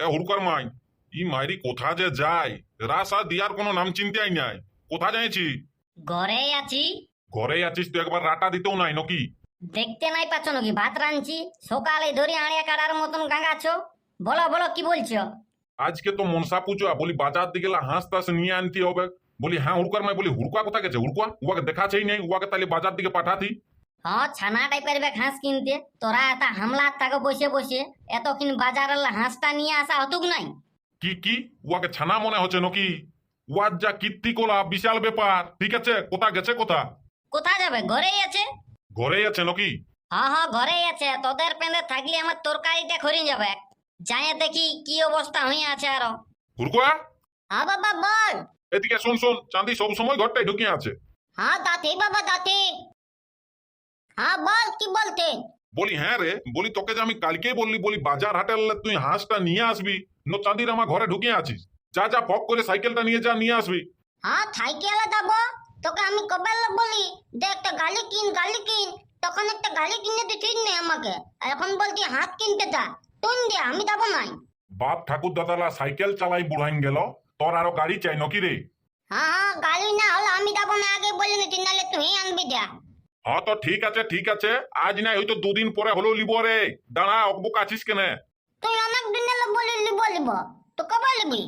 এ হুড়কার মাই ই মাইরি কোথা যে যায়? রাসা দিয়ার কোনো নাম চিন্তাই নাই। কোথা যাইছি? ঘরেই আছি। ঘরে আছিস তুই একবার রাটা দিতেও নাই নাকি? দেখতে নাই পাচ্ছ নাকি? ভাত রাঁধছি। সকালে ধরে আড়িয়া কাটার মতন গাঙ্গাছো বলো বলো কি বলছো? আজকে তো মনসা পুজো বলি বাজার দিকে হাঁস টাস নিয়ে আনতে হবে। বলি হ্যাঁ হুড়কার মাই বলি হুড়কা কোথা গেছে? হুড়কা উয়াকে দেখাছেই নাই। উয়াকে তাহলে বাজার দিকে পাঠাতি। হ্যাঁ ছানা টাইপের বে হাঁস কিনতে। তোরা এত হামলা থাকে বসে বসে এত কিন বাজারের হাঁসটা নিয়ে আসা হতুক নাই? কি কি? উয়াকে ছানা মনে হচ্ছে নাকি? উয়ার যা কীর্তি কোলা বিশাল ব্যাপার। ঠিক আছে কোথা গেছে কোথা কোথা যাবে? ঘরেই আছে। ঘরেই আছে নাকি? হ্যাঁ হ্যাঁ ঘরেই আছে। তোদের পেঁদে থাকলে আমার তরকারিটা খরিয়ে যাবে। জানে দেখি কি অবস্থা হয়ে আছে আরও। হুড়কা হ্যাঁ বাবা বল। এদিকে শোন শোন চাঁদি সব সময় ঘরটাই ঢুকিয়ে আছে। হ্যাঁ দাতি বাবা দাতি। হ্যাঁ বল কি বলতে? বলি হ্যাঁ রে বলি তোকে যে আমি কালকেই বললি বলি বাজার হাটের তুই হাঁসটা নিয়ে আসবি। নো চাঁদির আমার ঘরে ঢুকে আছিস। যা যা ফক করে সাইকেলটা নিয়ে যা নিয়ে আসবি। হ্যাঁ সাইকেলে যাব। তোকে আমি কবে বলি? যে একটা গাড়ি কিন গালি কিন। তখন একটা গাড়ি কিনে দিছিস নে আমাকে। আর এখন বলছি হাত কিনতে যা। তুই দে আমি যাব নাই। বাপ ঠাকুর দাদালা সাইকেল চালাই বুড়াইন গেল। তোর আরও গাড়ি চাই নাকি রে? হ্যাঁ হ্যাঁ গাড়ি না হলে আমি যাব না আগে বলে নিচ্ছি নাহলে তুই আনবি যা। হ্যাঁ তো ঠিক আছে ঠিক আছে আজ নাই হয়তো দুদিন পরে হলেও লিব রে দাঁড়া অকবুক আছিস কেনে তুই অনেক দিন এলে বলি লিব লিব তো কবে লিবি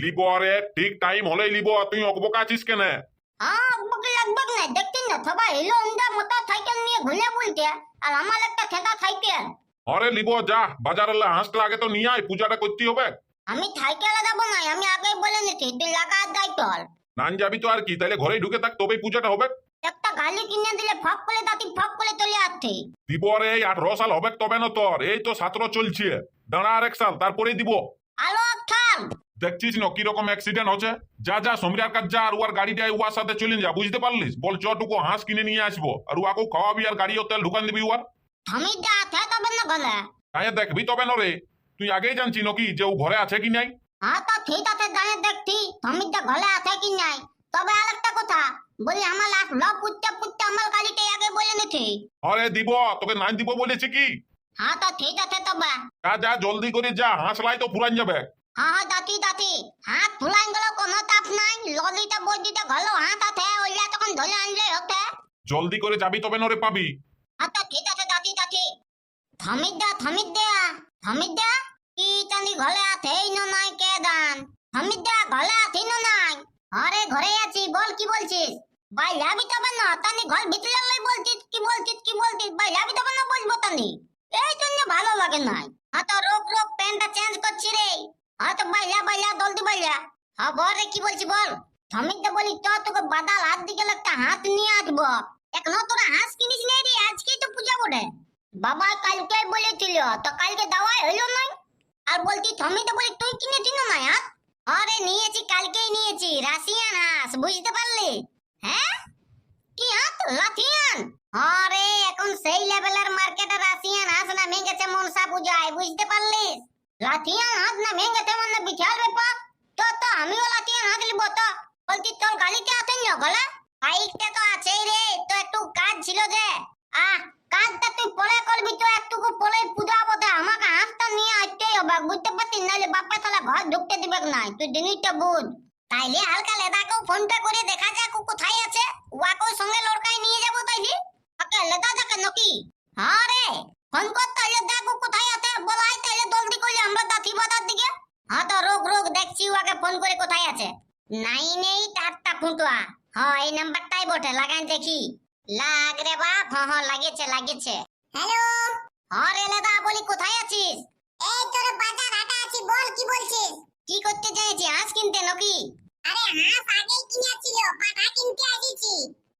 লিব রে ঠিক টাইম হলেই লিব তুই অকবুক আছিস কেনে হ্যাঁ বকে লাগবে না দেখছিস না সবাই হিলো হন্ডা মোটর সাইকেল নিয়ে ঘুরে বলতে আর আমার একটা খেতা সাইকেল আরে লিব যা বাজার বাজারের হাঁসটা আগে তো নিয়ে আয় পূজাটা করতে হবে আমি সাইকেলে যাব না আমি আগেই বলে নিচ্ছি তুই লাগা দায়িত্ব হল নান যাবি তো আর কি তাহলে ঘরেই ঢুকে থাক তবেই পূজাটা হবে একটা গালি কিনে দিলে ফক করে দাঁতি ফক করে চলে আসছে। দিব রে আঠারো সাল হবে তবে না তোর এই তো সতেরো চলছে। দাঁড়া আর এক সাল তারপরেই দিব। আলো থাম দেখছিস না কীরকম অ্যাক্সিডেন্ট হচ্ছে? যা যা সমীরার কাজ যা আর উয়ার গাড়ি দেয় উয়ার সাথে চলে যা বুঝতে পারলিস? বল চটুকু হাঁস কিনে নিয়ে আসব। আর উয়াকেও খাওয়াবি আর গাড়িও তেল ঢুকান দিবি উয়ার থামি যা আছে তবে না গলে। তাই দেখবি তবে না রে। তুই আগেই জানছি নাকি যে ও ঘরে আছে কি নাই? হ্যাঁ তো ঠিক আছে জানে দেখছি। থামি যা ঘরে আছে কি নাই? তবে আরেকটা কথা বলি আমার লাস্ট ল পুত্তে পুত্তে আমার গাড়িতে আগে বলে নিচ্ছি আরে দিব তোকে নাই দিব বলেছি কি? হ্যাঁ তো ঠিক আছে তবে যা যা জলদি করে যা হাঁস লাই তো ফুরান যাবে। হ্যাঁ হ্যাঁ দাতি দাতি। হাত ফুলাইন গেল কোনো তাপ নাই ললিটা বদিটা ঘলো হাত আছে ওইলা তখন ধরে আনলে হতে জলদি করে যাবি তবে নরে পাবি। আচ্ছা ঠিক আছে দাতি দাতি। থামিদ দা থামিদ দা থামিদ দা। কি জানি ঘরে আছে এই ন নাই কে দান থামিদ দা ঘরে আছি ন নাই। আরে ঘরে আছি, বল কি বলছিস? ভাই যাবি তবে না, তানি ঘর ভিতরে লই বলছিস কি বলছিস কি বলছিস ভাই যাবি তবে না বলব তানি। এই জন্য ভালো লাগে না হ্যাঁ তো রোগ রোগ প্যান্টটা চেঞ্জ করছি রে। হ্যাঁ তো বাইলা বাইলা জলদি বাইলা হ্যাঁ বল রে, কি বলছি বল? থামিদ দা বলি, তো তোকে বাদাল হাত দিকে একটা হাত নিয়ে আসব। এখনও তোরা হাঁস কিনিস নাই রে, আজকেই তো পূজা বটে। বাবা কালকে বলেছিল, তো কালকে দাওয়াই হইল নাই। আর বলতি থমি তো বলি, তুই কিনেছি না হাত? আরে নিয়েছি, কালকেই নিয়েছি। রাশিয়ান হাঁস, বুঝতে পারলি? হ্যাঁ? কি হাত? লাথিয়ান? আরে, এখন সেই লেভেলের মার্কেটে রাশিয়ান হাঁস না গেছে মনসা পূজায়, বুঝতে পারলি লাথিয়ান হাঁস না গেছে মানে বিশাল ব্যাপার। তো তো, আমিও লাথিয়ান হাঁস লিব, তো। বলছি, তোর গাড়িতে আছেন না গলা বাইকটা তো আছেই রে, তো একটু কাজ ছিল যে। আহ কাজটা তুই পরে করবি, তো একটুকু পরে পূজা বটে আমাকে হাঁসটা নিয়ে আসতেই হবে, বুঝতে পারছিস? নাহলে বাপা তাহলে ঘর ঢুকতে দিবে নাই তুই জিনিসটা বুঝ। তাইলে হালকা লেদাকেও ফোনটা করে দেখা যাক ও কোথায় আছে। ওয়াকেও সঙ্গে লড়কাই নিয়ে যাব তাইলে। ওকে, লেদা যাকে নাকি? হ্যাঁ রে, ফোন কর তাইলে দেখ ও কোথায় আছে। বলাই তাইলে জলদি করলে আমরা দাঁতি বাজার দিকে। হ্যাঁ তো, রোগ রোগ, দেখছি ওকে ফোন করে কোথায় আছে। নাইন এইট আটটা ফুটুয়া। হ্যাঁ এই নাম্বারটাই বটে, লাগান দেখি। লাগ রে বাপ হ্যাঁ হ্যাঁ লাগেছে লাগেছে হ্যালো? হ্যাঁ লেদা বলি কোথায় আছিস? এই তোর বাজার হাটা আছি বল কি বলছিস? কি করতে চাইছি হাঁস কিনতে নাকি? আরে হাঁস আগেই কিনেছিল পাঠা কিনতে আসিছি।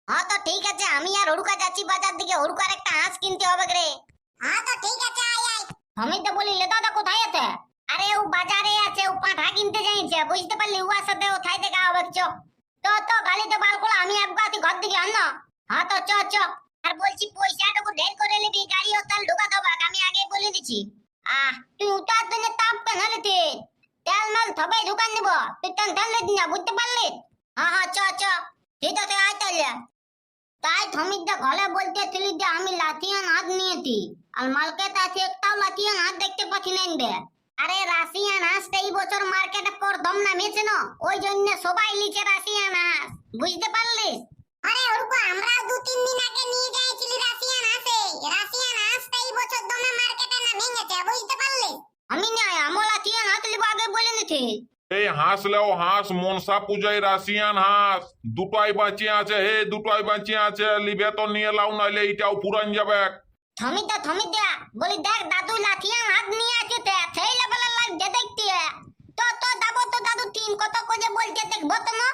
হ্যাঁ তো ঠিক আছে আমি আর হরুকা যাচ্ছি বাজার দিকে হরুকার একটা হাঁস কিনতে হবে রে। হ্যাঁ তো ঠিক আছে আয় আয়। আমি তো বলি লেদা দা কোথায় আছে? আরে ও বাজারে আছে ও পাঠা কিনতে যাইছে বুঝতে পারলি উয়ার সাথে ও থাই দেখা হবে চ। তো তো গালিতে বাল করে আমি একবার ঘর দিকে আন হ্যাঁ তো, চ চ। আর বলছি পয়সাটুকু ঢের করে নিবি, গাড়ি ও তেল ঢুকা দেবা আমি আগে বলে দিছি। আহ, তুই উঠার জন্য তাপ কেন হলে তেল মাল সবাই ঢুকান নিব, তুই টেনশন লিস না, বুঝতে পারলি? হ্যাঁ হ্যাঁ চ চ। ঠিক আছে, আয় তাহলে। তাই থমিদা ঘরে বলতেছিলি যে আমি লাঠিয়ান হাত নিয়েছি, আর মালকে কাছে একটাও লাঠিয়ান হাত দেখতে পাচ্ছি না বে আরে রাশিয়ান হাঁস হাঁসটা এই বছর মার্কেটে প্রথম নামিয়েছে না, ওই জন্য সবাই লিচে রাশিয়ান হাঁস, বুঝতে পারলিস? আরে ওরকম এই হাঁস লেও হাঁস মনসা পূজায় রাশিয়ান হাঁস। দুটাই বাঁচিয়ে আছে হে দুটাই বাঁচিয়ে আছে। লিবে তো নিয়ে লাও নাইলে এটাও পুরান যাবে। থমিদা থমিদা বলি দেখ দাদু লাঠিয়ান হাত নিয়ে আছে তে সেই লেভেলের লাগছে দেখতে তো তো দাবো তো দাদু তিন কত করে বলছে দেখব তো না।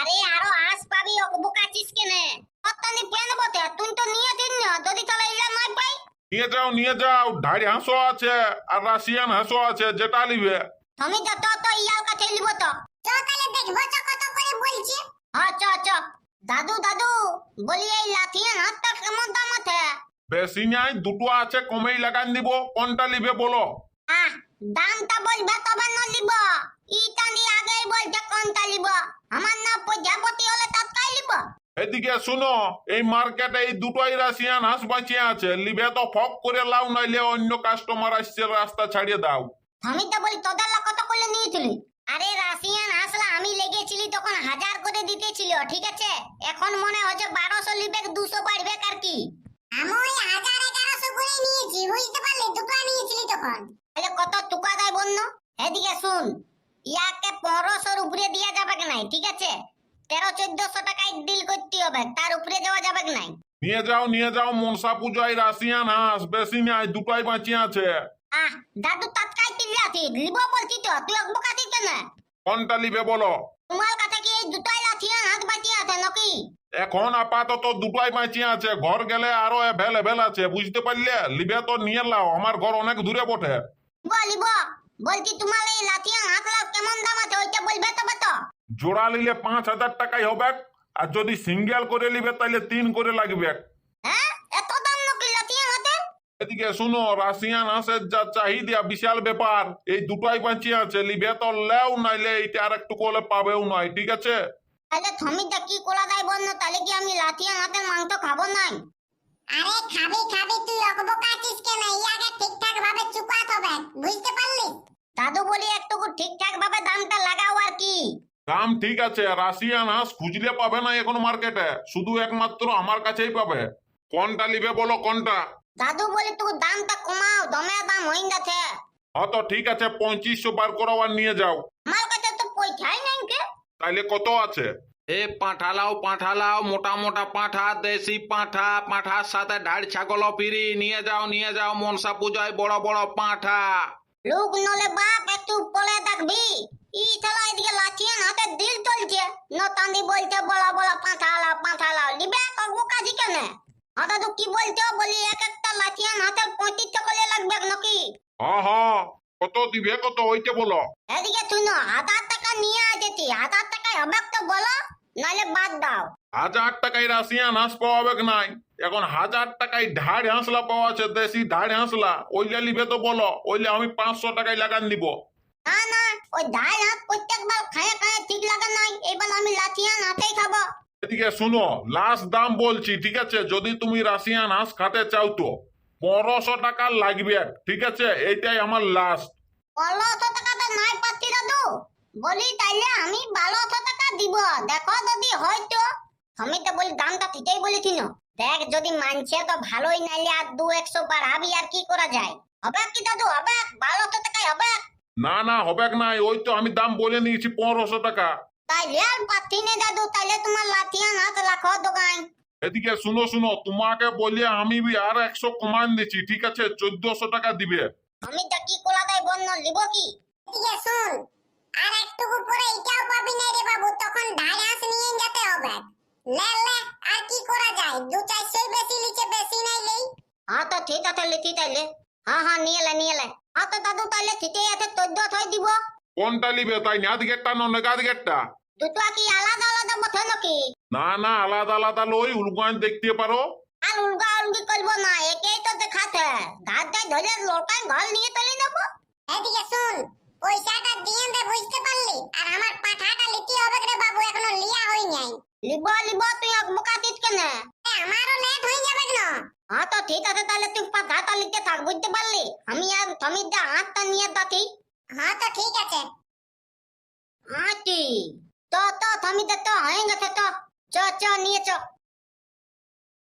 আরে আরও হাঁস পাবি ওক বুকাছিস কেনে? কতনি পেন বতে তুই তো নিয়ে দিন না যদি তাহলে ইলা নাই পাই। নিয়ে যাও নিয়ে যাও ধাড়ি হাঁসও আছে আর রাশিয়ান হাঁসও আছে যেটা লিবে থমিদা তো তো ইয়ার কাছে লিব তো। চ তাহলে দেখব চ কত করে বলছে। চ চ দাদু দাদু বলি এই লাঠিয়ান হাতটা কেমন দাম আছে? বেশি নাই দুটো আছে কমেই লাগান দিব। কোনটা লিবে বলো? আহ দামটা বলবে তবে ন লিব ইটা নিয়ে আগেই বলছে কোনটা লিব আমার না প্রজাপতি হলে তৎকাই লিব এদিকে শুনো এই মার্কেটে এই দুটোই রাশিয়ান হাঁস বাঁচিয়ে আছে। লিবে তো ফক করে লাও নাইলে অন্য কাস্টমার আসছে রাস্তা ছাড়িয়ে দাও। আমি তো বলি তোদের লোক কত করে নিয়েছিলি আরে রাশিয়ান হাসলা আমি লেগেছিলি তখন হাজার করে দিতেছিল ঠিক আছে? এখন মনে হচ্ছে বারোশো লিবে দুশো বাড়বে আর কি। আমি ওই হাজার এগারোশো করে নিয়েছি বুঝতে পারলি দুটো নিয়েছিলি তখন। তাহলে কত টুকা দেয় বন্য এদিকে শুন ইয়াকে পনেরোশোর উপরে দেওয়া যাবে কি নাই ঠিক আছে? তেরো চোদ্দশো টাকায় ডিল করতে হবে তার উপরে যাওয়া যাবে কি নাই? নিয়ে যাও নিয়ে যাও মনসা পূজায় রাশিয়ান হাঁস বেশি নাই দুটোই বাঁচিয়ে আছে। আহ দাদু তৎকাই চিল্লাছি লিব বলছি তো? তুই অকবকাতি কেন কোনটা লিবে বলো? তোমার কাছে কি এই দুটাই লাঠিয়ান হাত বাঁচিয়ে আছে নাকি? এখন আপাতত দুটোই বাঁচিয়ে আছে ঘর গেলে আরও অ্যাভেলেবেল আছে বুঝতে পারলে? লিবে তো নিয়ে লাও আমার ঘর অনেক দূরে বটে। বলিব বলছি তোমার এই লাঠিয়ান হাত লাও কেমন দাম আছে ওইটা বলবে তবে তো জোড়া নিলে পাঁচ হাজার টাকাই হবে আর যদি সিঙ্গেল করে নিবে তাহলে তিন করে লাগবে হ্যাঁ এত দাম নাকি লাঠিয়ান হাতের এদিকে শুনো রাশিয়ান হাঁসের যা চাহিদা বিশাল ব্যাপার। এই দুটোই বাঁচিয়ে আছে লিবে তো লেও নাইলে এইটা আর একটু কোলে পাবেও নয় ঠিক আছে? তাহলে থমিটা কি কোলা দেয় বন্য তাহলে কি আমি লাঠিয়ান হাতের মাংস খাব নাই? আরে খাবি খাবি তুই অকবকাছিস কেন? ইয়াকে ঠিকঠাক ভাবে চুকাত হবে বুঝতে পারলি? দাদু বলি একটু ঠিকঠাক ভাবে দামটা লাগাও আর কি। দাম ঠিক আছে রাশিয়ান হাঁস খুঁজলে পাবে না এখন মার্কেটে শুধু একমাত্র আমার কাছেই পাবে। কোনটা লিবে বলো কোনটা? দাদু বলি তুই দামটা কমাও দমে দাম হইন যাচ্ছে হ্যাঁ তো ঠিক আছে পঁয়ত্রিশশো বার করো আর নিয়ে যাও। আমার কাছে তো পয়সাই নাই কে। তাইলে কত আছে? এ পাঁঠা লাও পাঁঠা লাও মোটা মোটা পাঁঠা দেশি পাঁঠা পাঁঠার সাথে ঢাড় ছাগল ফিরি নিয়ে যাও নিয়ে যাও মনসা পূজায় বড় বড় পাঁঠা। লোক নলে বাপ একটু বলে দেখবি। ই থালা এদিকে লাঠিয়ান হাতে দিল চলছে। নতান্দি বলছে বলা বলা পাঁঠা লাও পাঁঠা লাও লিবে কগু কাজি কেন? হঠাৎ কি বলছো? বলি এক একটা লাঠিয়ান হাতের পঁয়ত্রিশ টাকা লাগবে নাকি? কত দিবে কত ওইটা বলো? এদিকে শুনো হাজার টাকা নিয়ে আসেছি হাজার টাকায় হবে তো বলো নালে বাদ দাও। হাজার টাকায় রাশিয়ান হাঁস পাওয়া যাবে নাই এখন হাজার টাকায় ঢাড় হাঁসলা পাওয়া আছে দেশি ঢাড় হাঁসলা ওইলে লিবে তো বলো ওইলে আমি পাঁচশো টাকায় লাগান দিব। না না ওই হাত প্রত্যেকবার খায় খায় ঠিক লাগে নাই এবার আমি লাঠিয়ান হাতেই খাব। এদিকে শুনো লাস্ট দাম বলছি ঠিক আছে? যদি তুমি রাশিয়ান হাঁস খাতে চাও তো। পনেরোশো টাকা লাগবে ঠিক আছে? এইটাই আমার লাস্ট পনেরোশো টাকা তো নাই পাচ্ছি দাদু। বলি তাইলে আমি বারোশো টাকা দিব। দেখো যদি হয়তো আমি তো বলি দামটা ঠিকই বলেছি না দেখ যদি মানছে তো ভালোই নাইলে আর দু একশো বাড়াবি আর কি করা যায়। হবে কি দাদু? হবে বারোশো টাকায় হবে না না হবে নাই ওই তো আমি দাম বলে নিয়েছি পনেরোশো টাকা। তাইলে আর পাচ্ছি না দাদু তাইলে তোমার লাঠিয়ান হাত রাখো দোকান। এদিকে শুনো শুনো তোমাকে বলি আমি আর একশো কমান দিচ্ছি ঠিক আছে? চোদ্দশো টাকা দিবে। আমি তো কি কোলা দেয় বন্য লিব কি? এদিকে শুন আর একটুকু পরে এটাও পাবি না রে বাবু তখন ঢাই নিয়ে যেতে হবে। লে লে আর কি করা যায়? দু চারশো বেশি লিচে বেশি নাই লেই। হ্যাঁ তো ঠিক আছে লিখি তাইলে। হ্যাঁ হ্যাঁ নিয়ে লে নিয়ে লে। হ্যাঁ তো দাদু তাইলে ঠিকই আছে চোদ্দ থই দিব। কোনটা নিবে? তাই না গেটটা না নেগাদ গেটটা? দুটো কি আলাদা আলাদা বটে নাকি? না না আলাদা আলাদা লই উলগান দেখতে পারো। আর উলগা উলগি করব না? একেই তো দেখাতে। ঘাট দেয় ধরে লোকাই ঘর নিয়ে চলে যাব এদিকে শুন পয়সাটা দিয়ে দে বুঝতে পারলি? আর আমার পাঠাটা লিখতে হবে রে বাবু এখনও লিয়া হই নাই। লিব লিব তুই অকবকাতিস কেন? আমারও লেট হয়ে যাবে না হ্যাঁ তো ঠিক আছে তাহলে তুই পাঠাটা লিখতে থাক বুঝতে পারলি? আমি আর থমির দা হাতটা নিয়ে দাতি। হ্যাঁ তো ঠিক আছে। আটি তো তো दे তো, হয়ে গেছে, তো। চ চ, নিয়ে চ।